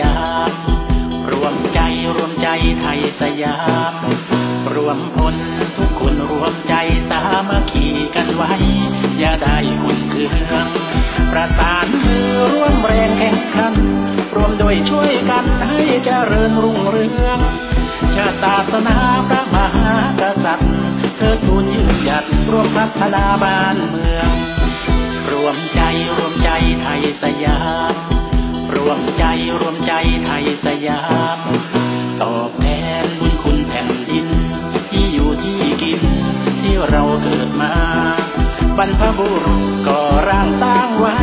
ยาม รวมใจรวมใจไทยสยาม รวมพลทุกคนรวมใจสามัคคีกันไว้ อย่าได้คุณเคืองประสานมือร่วมแรงแข่งขัน รวมโดยช่วยกันให้เจริญรุ่งเรืองชาติศาสนาพระมหากษัตริย์เธอทูลยืนหยัดรวมพัฒนาบ้านเมือง รวมใจรวมใจไทยสยาม บุรุษก่อร่างสร้างไว้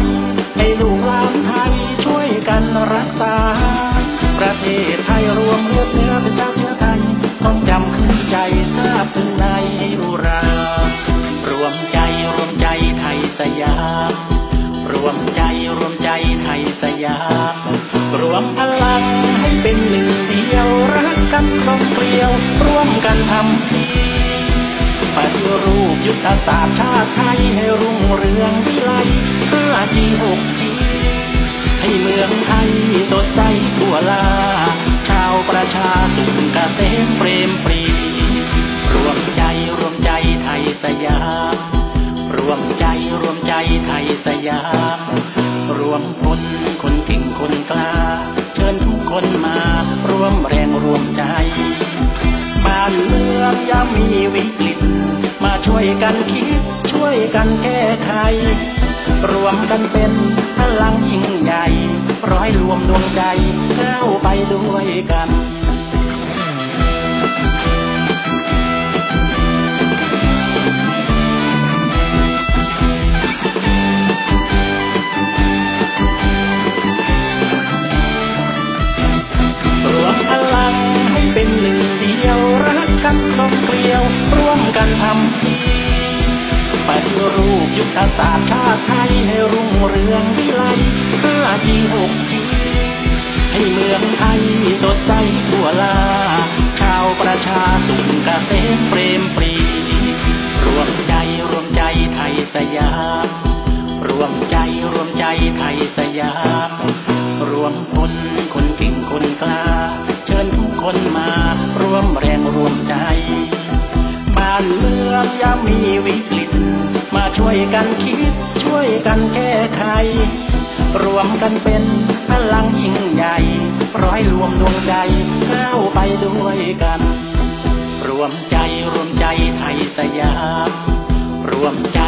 ให้ลูกหลานไทยช่วยกันรักษา ประเทศไทยรวมเลือดเนื้อเป็นชาติเชื้อไทย ต้องจำขึ้นใจทราบถึงในอุรารวมใจรวมใจไทยสยามรวมใจรวมใจไทยสยามรวมพลังให้เป็นหนึ่งเดียวรักกันครองเกลียว ร่วมกันทำดีปฏิ ยุทธศาสตร์ชาติไทยให้รุ่งเรืองวิไลห้าจีหกจีให้เมืองไทยสดใสทั่วลา ชาวประชาสุขเกษมเปรมปรีรวมใจรวมใจไทยสยาม รวมใจรวมใจไทยสยาม รวมพลคนเก่งคนกล้า เชิญทุกคนมาร่วมแรงรวมใจ บ้านเมืองย่ำมีวิกฤต ช่วยกันคิด ช่วยกันแก้ไข รวมกันเป็นพลังยิ่งใหญ่ ร้อยรวมดวงใจก้าวไปด้วยกัน ชาสุขเกษมเปรมปรี รวมใจรวมใจไทยสยาม รวมใจรวมใจไทยสยาม รวมพลคนเก่งคนกล้า เชิญทุกคนมาร่วมแรงรวมใจบ้านเมืองย่ำมีวิกฤต มาช่วยกันคิดช่วยกันแก้ไข รวมกันเป็นพลังยิ่งใหญ่ร้อยรวมดวงใจก้าวไปด้วยกัน วมใจรวมใจไทยสยาม รวมใจ